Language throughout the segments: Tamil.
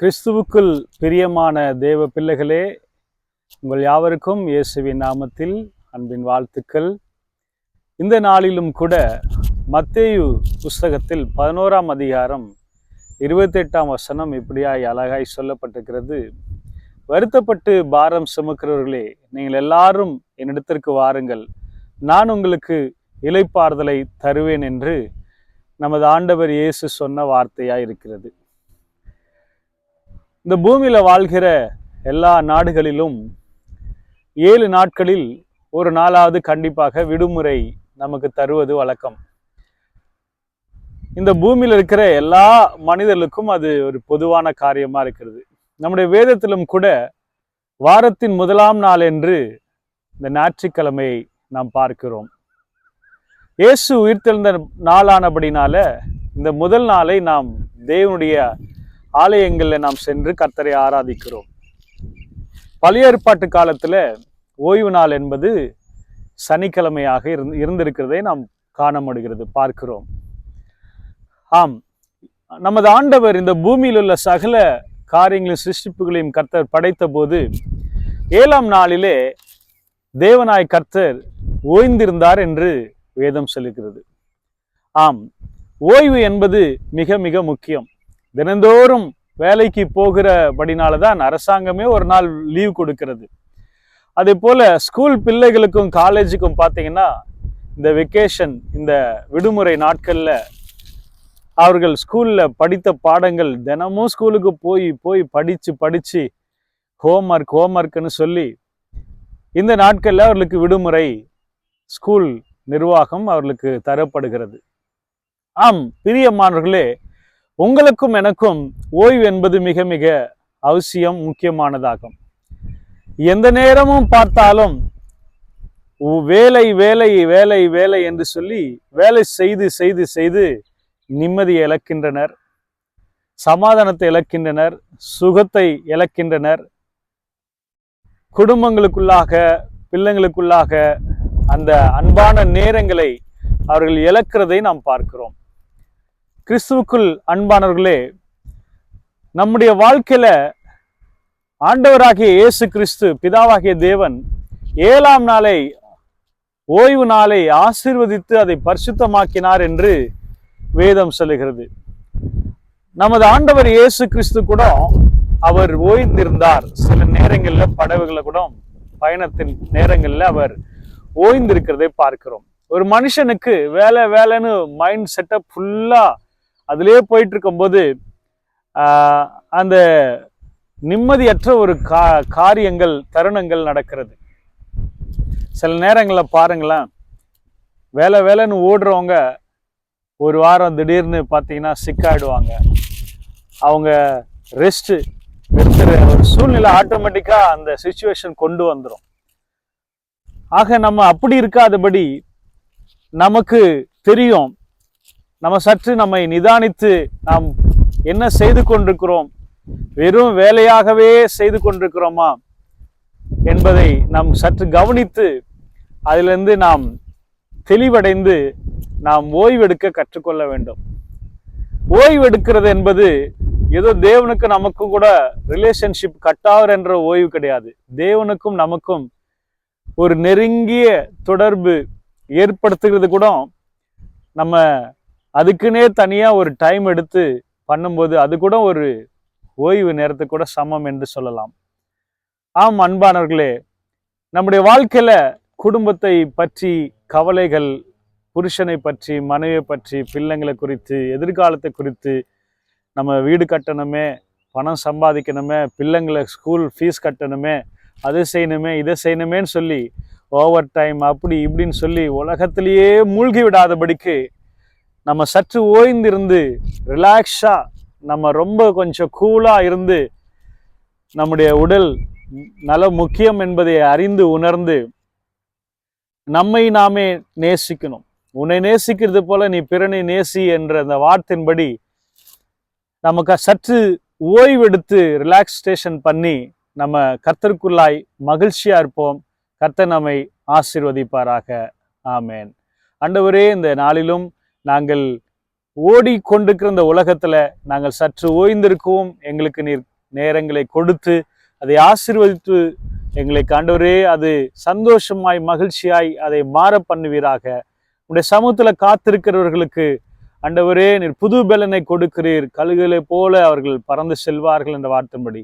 கிறிஸ்துவுக்குள் பிரியமான தேவ பிள்ளைகளே உங்கள் யாவருக்கும் இயேசுவின் நாமத்தில் அன்பின் வாழ்த்துக்கள். இந்த நாளிலும் கூட மத்தேயு புஸ்தகத்தில் பதினோராம் அதிகாரம் இருபத்தெட்டாம் வசனம் இப்படியாய் அழகாய் சொல்லப்பட்டிருக்கிறது. வருத்தப்பட்டு பாரம் சுமக்கிறவர்களே நீங்கள் எல்லாரும் என்னிடத்திற்கு வாருங்கள். நான் உங்களுக்கு இலைப்பாறுதலை தருவேன் என்று நமது ஆண்டவர் இயேசு சொன்ன வார்த்தையாக இருக்கிறது இந்த பூமியில வாழ்கிற எல்லா நாடுகளிலும் ஏழு நாட்களில் ஒரு நாளாவது கண்டிப்பாக விடுமுறை நமக்கு தருவது வழக்கம். இந்த பூமியில் இருக்கிற எல்லா மனிதர்களுக்கும் அது ஒரு பொதுவான காரியமா இருக்கிறது. நம்முடைய வேதத்திலும் கூட வாரத்தின் முதலாம் நாள் என்று இந்த ஞாயிற்றுக்கிழமையை நாம் பார்க்கிறோம். இயேசு உயிர்த்தெழுந்த நாளானபடினால இந்த முதல் நாளை நாம் தேவனுடைய ஆலயங்களில் நாம் சென்று கர்த்தரை ஆராதிக்கிறோம். பழைய ஏற்பாட்டு காலத்தில் ஓய்வு நாள் என்பது சனிக்கிழமையாக இருந்து இருந்திருக்கிறதை நாம் காணப்படுகிறது பார்க்கிறோம். ஆம் நமது ஆண்டவர் இந்த பூமியில் உள்ள சகல காரியங்களையும் சிருஷ்டிப்புகளையும் கர்த்தர் படைத்த போது ஏழாம் நாளிலே தேவனாய் கர்த்தர் ஓய்ந்திருந்தார் என்று வேதம் சொல்லுகிறது. ஆம் ஓய்வு என்பது மிக மிக முக்கியம். தினந்தோறும் வேலைக்கு போகிறபடினால தான் அரசாங்கமே ஒரு நாள் லீவ் கொடுக்கிறது. அதே போல் ஸ்கூல் பிள்ளைகளுக்கும் காலேஜுக்கும் பார்த்தீங்கன்னா இந்த வெக்கேஷன் இந்த விடுமுறை நாட்களில் அவர்கள் ஸ்கூலில் படித்த பாடங்கள் தினமும் ஸ்கூலுக்கு போய் போய் படித்து படித்து ஹோம்ஒர்க் ஹோம்ஒர்க்னு சொல்லி இந்த நாட்களில் அவர்களுக்கு விடுமுறை ஸ்கூல் நிர்வாகம் அவர்களுக்கு தரப்படுகிறது. ஆம் பிரியமானவர்களே உங்களுக்கும் எனக்கும் ஓய்வு என்பது மிக மிக அவசியம் முக்கியமானதாகும். எந்த நேரமும் பார்த்தாலும் வேலை வேலை வேலை வேலை என்று சொல்லி வேலை செய்து செய்து செய்து நிம்மதியை இழக்கின்றனர் சமாதானத்தை இழக்கின்றனர் சுகத்தை இழக்கின்றனர். குடும்பங்களுக்குள்ளாக பிள்ளைங்களுக்குள்ளாக அந்த அன்பான நேரங்களை அவர்கள் இழக்கிறதை நாம் பார்க்கிறோம். கிறிஸ்துவுக்குள் அன்பானவர்களே நம்முடைய வாழ்க்கையில் ஆண்டவராகிய இயேசு கிறிஸ்து பிதாவாகிய தேவன் ஏழாம் நாளை ஓய்வு நாளை ஆசீர்வதித்து அதை பரிசுத்தமாக்கினார் என்று வேதம் சொல்லுகிறது. நமது ஆண்டவர் இயேசு கிறிஸ்து கூட அவர் ஓய்ந்திருந்தார். சில நேரங்களில் படவுகளை கூட பயணத்தின் நேரங்களில் அவர் ஓய்ந்திருக்கிறதை பார்க்கிறோம். ஒரு மனுஷனுக்கு வேலை வேலைன்னு மைண்ட் செட்டப் ஃபுல்லாக அதிலே போயிட்டு இருக்கும்போது அந்த நிம்மதியற்ற ஒரு கா காரியங்கள் தருணங்கள் நடக்கிறது. சில நேரங்களில் பாருங்களேன் வேலை வேலைன்னு ஓடுறவங்க ஒரு வாரம் திடீர்னு பார்த்தீங்கன்னா சிக்காயிடுவாங்க. அவங்க ரெஸ்ட்டு எடுத்துற ஒரு சூழ்நிலை ஆட்டோமேட்டிக்காக அந்த சுச்சுவேஷன் கொண்டு வந்துடும் ஆக நம்ம அப்படி இருக்காதபடி நமக்கு தெரியும் நம்ம சற்று நம்மை நிதானித்து நாம் என்ன செய்து கொண்டிருக்கிறோம்? வெறும் வேலையாகவே செய்து கொண்டிருக்கிறோமா? என்பதை நாம் சற்று கவனித்து அதிலிருந்து நாம் தெளிவடைந்து நாம் ஓய்வெடுக்க கற்றுக்கொள்ள வேண்டும். ஓய்வெடுக்கிறது என்பது ஏதோ தேவனுக்கு நமக்கும் கூட ரிலேஷன்ஷிப் கட்டாவர் என்ற ஓய்வு கிடையாது. தேவனுக்கும் நமக்கும் ஒரு நெருங்கிய தொடர்பு ஏற்படுத்துகிறது கூட நம்ம அதுக்குன்னே தனியாக ஒரு டைம் எடுத்து பண்ணும்போது அது கூட ஒரு ஓய்வு நேரத்துக்கு கூட சமம் என்று சொல்லலாம். ஆம் அன்பானவர்களே நம்முடைய வாழ்க்கையில் குடும்பத்தை பற்றி கவலைகள் புருஷனை பற்றி மனைவியை பற்றி பிள்ளைங்களை குறித்து எதிர்காலத்தை குறித்து நம்ம வீடு கட்டணுமே பணம் சம்பாதிக்கணுமே பிள்ளைங்களை ஸ்கூல் ஃபீஸ் கட்டணுமே அது செய்யணுமே இதை செய்யணுமேன்னு சொல்லி ஓவர் டைம் அப்படி இப்படின்னு சொல்லி உலகத்திலேயே மூழ்கி விடாதபடிக்கு நம்ம சற்று ஓய்ந்திருந்து ரிலாக்ஸாக நம்ம ரொம்ப கொஞ்சம் கூலாக இருந்து நம்முடைய உடல் நல முக்கியம் என்பதை அறிந்து உணர்ந்து நம்மை நாமே நேசிக்கணும். உன்னை நேசிக்கிறது போல நீ பிறனை நேசி என்ற அந்த வார்த்தையின்படி நமக்கு சற்று ஓய்வெடுத்து ரிலாக்ஸேஷன் பண்ணி நம்ம கர்த்தருக்குள்ளாய் மகிழ்ச்சியாக இருப்போம். கர்த்தர் நம்மை ஆசீர்வதிப்பாராக. ஆமேன். அண்டவரே இந்த நாளிலும் நாங்கள் ஓடிக்கொண்டிருக்கிற இந்த உலகத்தில் நாங்கள் சற்று ஓய்ந்திருக்கவும் எங்களுக்கு நீர் நேரங்களை கொடுத்து அதை ஆசீர்வதித்து எங்களை கண்டவரே அது சந்தோஷமாய் மகிழ்ச்சியாய் அதை மாற பண்ணுவீராக. உடைய சமூகத்தில் காத்திருக்கிறவர்களுக்கு அண்டவரே நீர் புது பலனை கொடுக்கிறீர். கழுகுகளை போல அவர்கள் பறந்து செல்வார்கள் என்ற வார்த்தைப்படி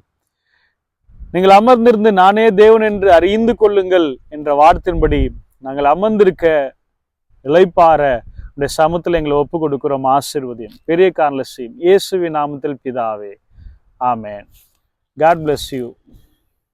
நீங்கள் அமர்ந்திருந்து நானே தேவன் என்று அறிந்து கொள்ளுங்கள் என்ற வார்த்தையின்படி நாங்கள் அமர்ந்திருக்க இளைப்பார இந்த சமூகத்தில் எங்களை ஒப்பு கொடுக்குறோம் ஆசீர்வதியம். பெரிய காரணம் இயேசுவி நாமத்தில் பிதாவே. ஆமேன். God bless you